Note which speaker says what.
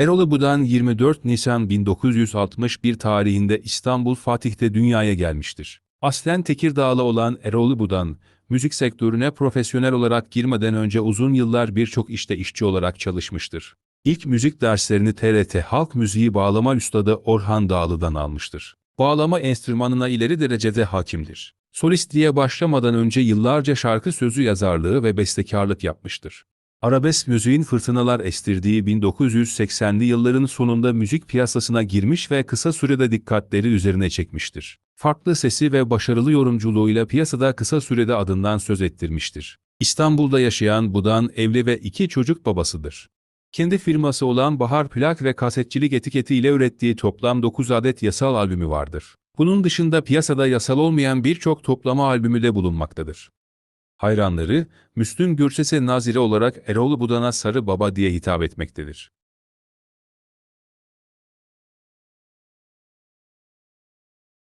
Speaker 1: Erol Budan 24 Nisan 1961 tarihinde İstanbul Fatih'te dünyaya gelmiştir. Aslen Tekirdağlı olan Erol Budan, müzik sektörüne profesyonel olarak girmeden önce uzun yıllar birçok işte işçi olarak çalışmıştır. İlk müzik derslerini TRT Halk Müziği bağlama üstadı Orhan Dağlı'dan almıştır. Bağlama enstrümanına ileri derecede hakimdir. Solistliğe başlamadan önce yıllarca şarkı sözü yazarlığı ve bestekarlık yapmıştır. Arabesk müziğin fırtınalar estirdiği 1980'li yılların sonunda müzik piyasasına girmiş ve kısa sürede dikkatleri üzerine çekmiştir. Farklı sesi ve başarılı yorumculuğuyla piyasada kısa sürede adından söz ettirmiştir. İstanbul'da yaşayan Budan evli ve iki çocuk babasıdır. Kendi firması olan Bahar Plak ve Kasetçilik etiketiyle ürettiği toplam 9 adet yasal albümü vardır. Bunun dışında piyasada yasal olmayan birçok toplama albümü de bulunmaktadır. Hayranları, Müslüm Gürses'e nazire olarak Erol Budan'a Sarı Baba diye hitap etmektedir.